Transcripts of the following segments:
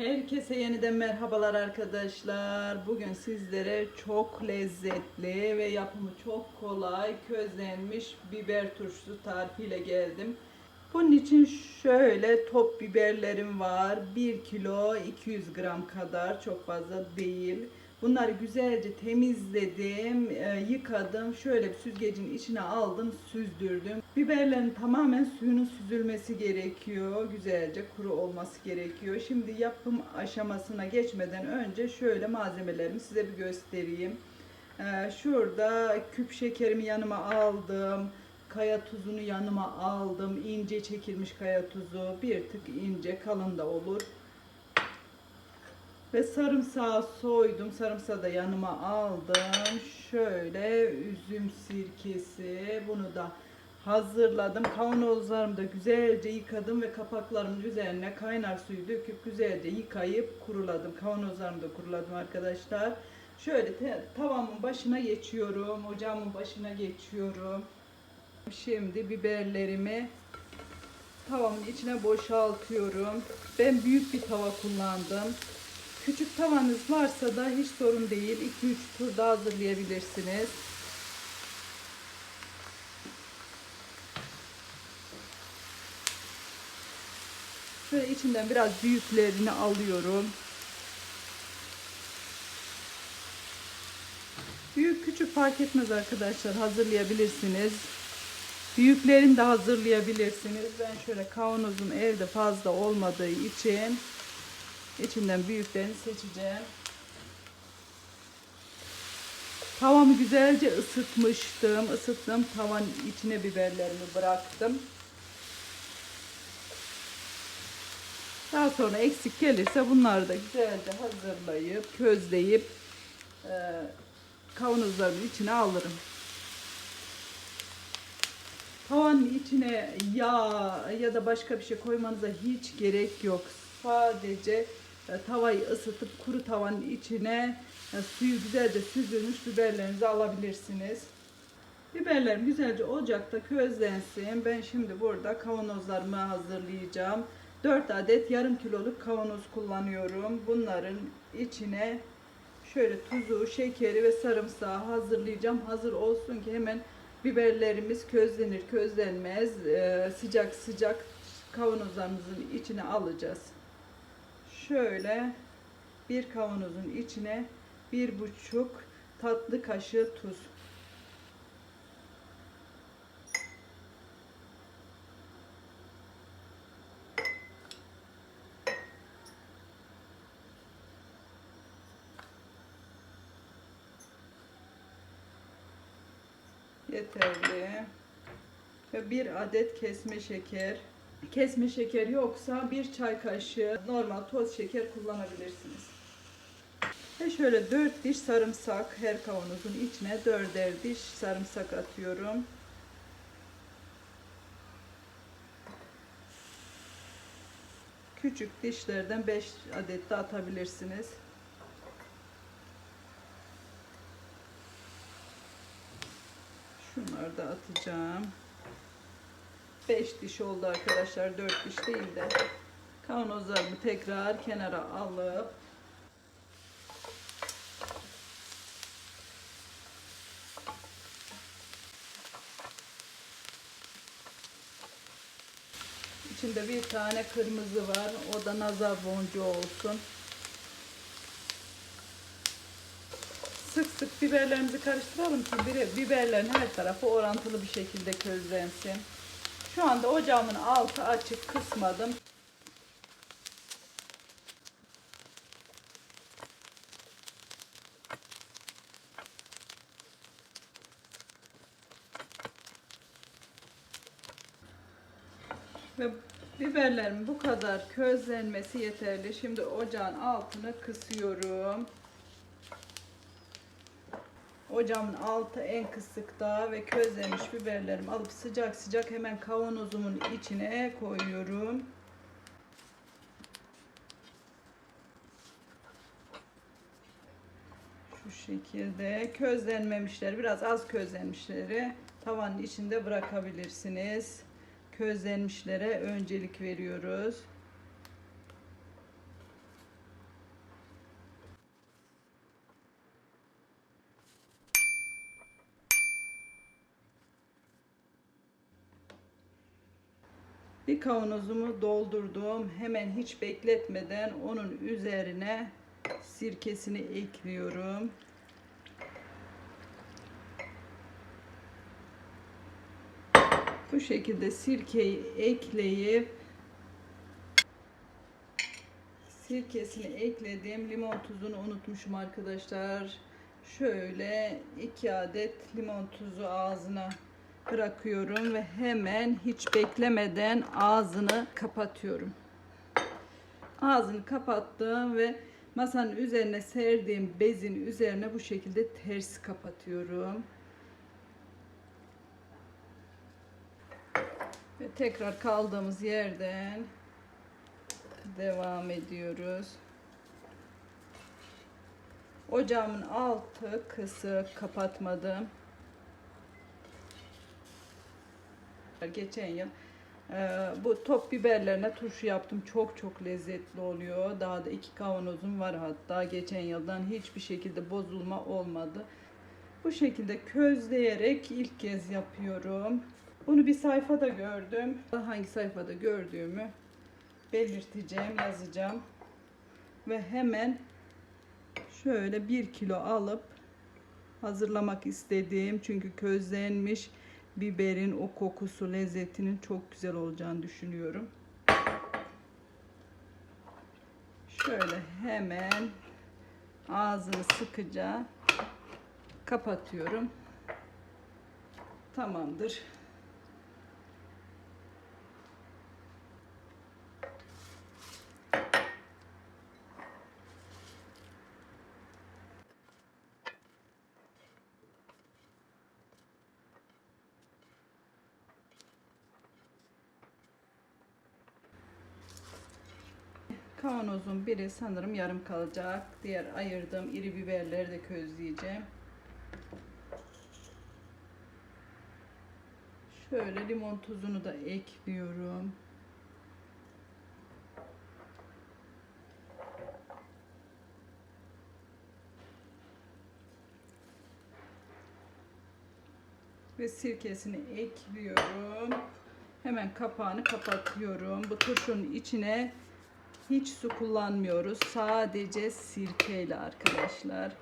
Herkese yeniden merhabalar arkadaşlar. Bugün sizlere çok lezzetli ve yapımı çok kolay közlenmiş biber turşusu tarifiyle geldim. Bunun için şöyle top biberlerim var. 1 kilo 200 gram kadar çok fazla değil. Bunları güzelce temizledim, e, yıkadım. Şöyle bir süzgecin içine aldım, süzdürdüm. Biberlerin tamamen suyunun süzülmesi gerekiyor. Güzelce kuru olması gerekiyor. Şimdi yapım aşamasına geçmeden önce şöyle malzemelerimi size bir göstereyim. E, Şurada küp şekerimi yanıma aldım. Kaya tuzunu yanıma aldım. ince çekilmiş kaya tuzu. Bir tık ince, kalın da olur. Ve sarımsağı soydum. Sarımsağı da yanıma aldım. Şöyle üzüm sirkesi. Bunu da hazırladım. Kavanozlarımı da güzelce yıkadım ve kapaklarımın üzerine kaynar suyu döküp güzelce yıkayıp kuruladım. Kavanozlarımı da kuruladım arkadaşlar. Şöyle tavamın başına geçiyorum. Ocağımın başına geçiyorum. Şimdi biberlerimi tavamın içine boşaltıyorum. Ben büyük bir tava kullandım. Küçük tavanız varsa da hiç sorun değil. 2-3 turda hazırlayabilirsiniz. Şöyle içinden biraz büyüklerini alıyorum. Büyük küçük fark etmez arkadaşlar hazırlayabilirsiniz. Büyüklerini de hazırlayabilirsiniz. Ben şöyle kavanozum evde fazla olmadığı için içinden büyüklerini seçeceğim. Tavamı güzelce ısıtmıştım. Isıttım tavanın içine biberlerimi bıraktım. Daha sonra eksik gelirse bunları da güzelce hazırlayıp közleyip e, kavanozların içine alırım. Tavanın içine yağ ya da başka bir şey koymanıza hiç gerek yok. Sadece e, tavayı ısıtıp kuru tavanın içine e, suyu güzelce süzülmüş biberlerinizi alabilirsiniz. Biberlerim güzelce ocakta közlensin. Ben şimdi burada kavanozlarımı hazırlayacağım. 4 adet yarım kiloluk kavanoz kullanıyorum. Bunların içine şöyle tuzu, şekeri ve sarımsağı hazırlayacağım. Hazır olsun ki hemen biberlerimiz közlenir közlenmez e, sıcak sıcak kavanozlarımızın içine alacağız. Şöyle bir kavanozun içine bir buçuk tatlı kaşığı tuz. Yeterli. Ve bir adet kesme şeker. Kesme şeker yoksa bir çay kaşığı normal toz şeker kullanabilirsiniz. Ve şöyle 4 diş sarımsak her kavanozun içine 4'er diş sarımsak atıyorum. Küçük dişlerden 5 adet de atabilirsiniz. Şunları da atacağım. 5 diş oldu arkadaşlar. 4 diş değil de. Kavanozlarımı tekrar kenara alıp İçinde bir tane kırmızı var. O da nazar boncuğu olsun. Biberlerimizi karıştıralım ki biberlerin her tarafı orantılı bir şekilde közlensin. Şu anda ocağımın altı açık kısmadım. Ve biberlerin bu kadar közlenmesi yeterli. Şimdi ocağın altını kısıyorum. Ocağımın altı en kısıkta ve közlenmiş biberlerimi alıp sıcak sıcak hemen kavanozumun içine koyuyorum. Şu şekilde közlenmemişler, biraz az közlenmişleri tavanın içinde bırakabilirsiniz. Közlenmişlere öncelik veriyoruz. Bir kavanozumu doldurdum. Hemen hiç bekletmeden onun üzerine sirkesini ekliyorum. Bu şekilde sirkeyi ekleyip sirkesini ekledim. Limon tuzunu unutmuşum arkadaşlar. Şöyle 2 adet limon tuzu ağzına bırakıyorum ve hemen hiç beklemeden ağzını kapatıyorum. Ağzını kapattım ve masanın üzerine serdiğim bezin üzerine bu şekilde ters kapatıyorum. Ve tekrar kaldığımız yerden devam ediyoruz. Ocağımın altı kısık kapatmadım. Geçen yıl e, bu top biberlerine turşu yaptım. Çok çok lezzetli oluyor. Daha da iki kavanozum var hatta. Geçen yıldan hiçbir şekilde bozulma olmadı. Bu şekilde közleyerek ilk kez yapıyorum. Bunu bir sayfada gördüm. Hangi sayfada gördüğümü belirteceğim, yazacağım. Ve hemen şöyle bir kilo alıp hazırlamak istediğim çünkü közlenmiş biberin o kokusu lezzetinin çok güzel olacağını düşünüyorum. Şöyle hemen ağzını sıkıca kapatıyorum. Tamamdır. Kavanozun biri sanırım yarım kalacak. Diğer ayırdığım iri biberleri de közleyeceğim. Şöyle limon tuzunu da ekliyorum. Ve sirkesini ekliyorum. Hemen kapağını kapatıyorum. Bu turşunun içine hiç su kullanmıyoruz. Sadece sirkeyle arkadaşlar.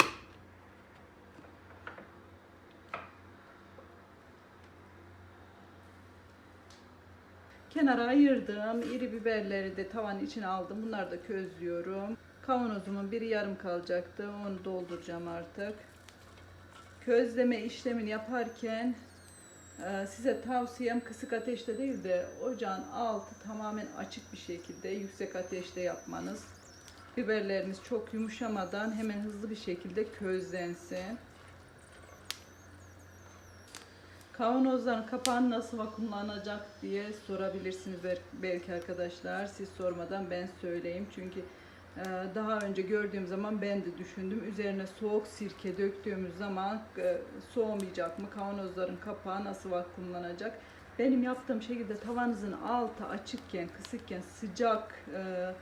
Kenara ayırdığım iri biberleri de tavanın içine aldım. Bunları da közlüyorum. Kavanozumun biri yarım kalacaktı. Onu dolduracağım artık. Közleme işlemini yaparken size tavsiyem kısık ateşte değil de ocağın altı tamamen açık bir şekilde yüksek ateşte yapmanız. Biberleriniz çok yumuşamadan hemen hızlı bir şekilde közlensin. Kavanozların kapağını nasıl vakumlanacak diye sorabilirsiniz belki arkadaşlar. Siz sormadan ben söyleyeyim. Çünkü daha önce gördüğüm zaman ben de düşündüm. Üzerine soğuk sirke döktüğümüz zaman e, soğumayacak mı? Kavanozların kapağı nasıl vakumlanacak? Benim yaptığım şekilde tavanızın altı açıkken, kısıkken sıcak e,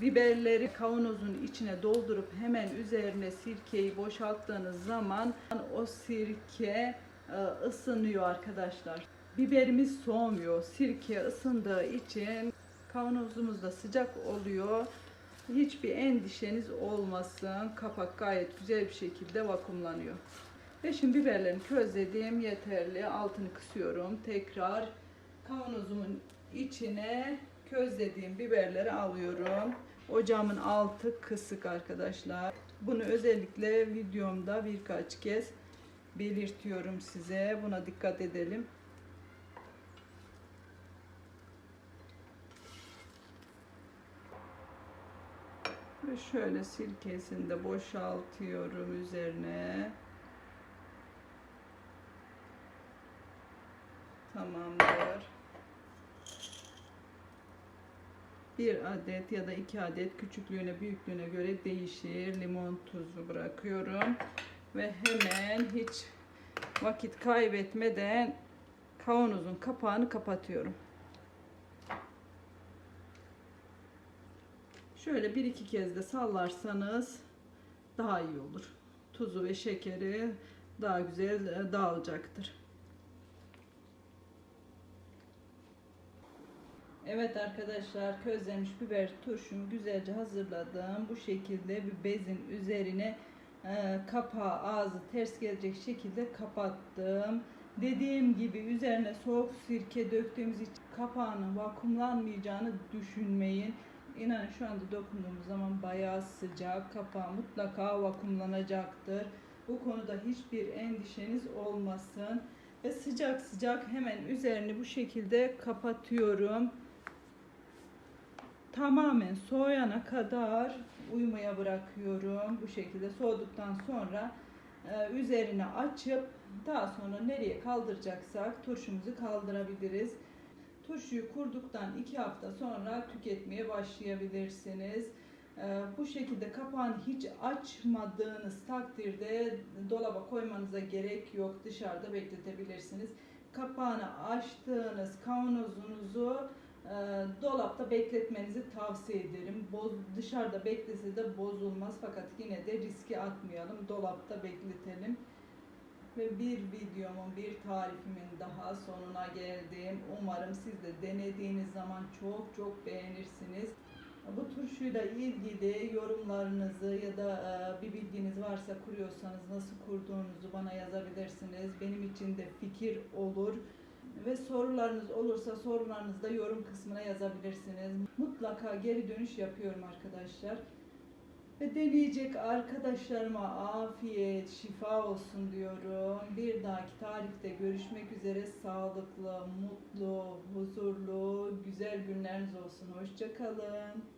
biberleri kavanozun içine doldurup hemen üzerine sirkeyi boşalttığınız zaman o sirke e, ısınıyor arkadaşlar. Biberimiz soğumuyor. Sirke ısındığı için kavanozumuz da sıcak oluyor. Hiçbir endişeniz olmasın. Kapak gayet güzel bir şekilde vakumlanıyor. Ve şimdi biberlerimi közlediğim yeterli. Altını kısıyorum. Tekrar kavanozumun içine közlediğim biberleri alıyorum. Ocağımın altı kısık arkadaşlar. Bunu özellikle videomda birkaç kez belirtiyorum size. Buna dikkat edelim. Ve şöyle sirkesini de boşaltıyorum üzerine. Tamamdır. Bir adet ya da iki adet küçüklüğüne büyüklüğüne göre değişir. Limon tuzu bırakıyorum. Ve hemen hiç vakit kaybetmeden kavanozun kapağını kapatıyorum. Şöyle bir iki kez de sallarsanız daha iyi olur. Tuzu ve şekeri daha güzel dağılacaktır. Evet arkadaşlar közlenmiş biber turşumu güzelce hazırladım. Bu şekilde bir bezin üzerine e, kapağı ağzı ters gelecek şekilde kapattım. Dediğim gibi üzerine soğuk sirke döktüğümüz için kapağının vakumlanmayacağını düşünmeyin. İnanın şu anda dokunduğumuz zaman bayağı sıcak. Kapağı mutlaka vakumlanacaktır. Bu konuda hiçbir endişeniz olmasın. Ve sıcak sıcak hemen üzerini bu şekilde kapatıyorum. Tamamen soğuyana kadar uyumaya bırakıyorum. Bu şekilde soğuduktan sonra e, üzerine açıp daha sonra nereye kaldıracaksak turşumuzu kaldırabiliriz. Turşuyu kurduktan 2 hafta sonra tüketmeye başlayabilirsiniz. Ee, Bu şekilde kapağını hiç açmadığınız takdirde dolaba koymanıza gerek yok. Dışarıda bekletebilirsiniz. Kapağını açtığınız kavanozunuzu e, dolapta bekletmenizi tavsiye ederim. Boz, dışarıda beklese de bozulmaz fakat yine de riski atmayalım. Dolapta bekletelim. Ve bir videomun, bir tarifimin daha sonuna geldim. Umarım siz de denediğiniz zaman çok çok beğenirsiniz. Bu turşuyla ilgili yorumlarınızı ya da e, bir bilginiz varsa kuruyorsanız nasıl kurduğunuzu bana yazabilirsiniz. Benim için de fikir olur. Ve sorularınız olursa sorularınızı da yorum kısmına yazabilirsiniz. Mutlaka geri dönüş yapıyorum arkadaşlar. Ve deneyecek arkadaşlarıma afiyet, şifa olsun diyorum. Bir dahaki tarifte görüşmek üzere. Sağlıklı, mutlu, huzurlu, güzel günleriniz olsun. Hoşçakalın.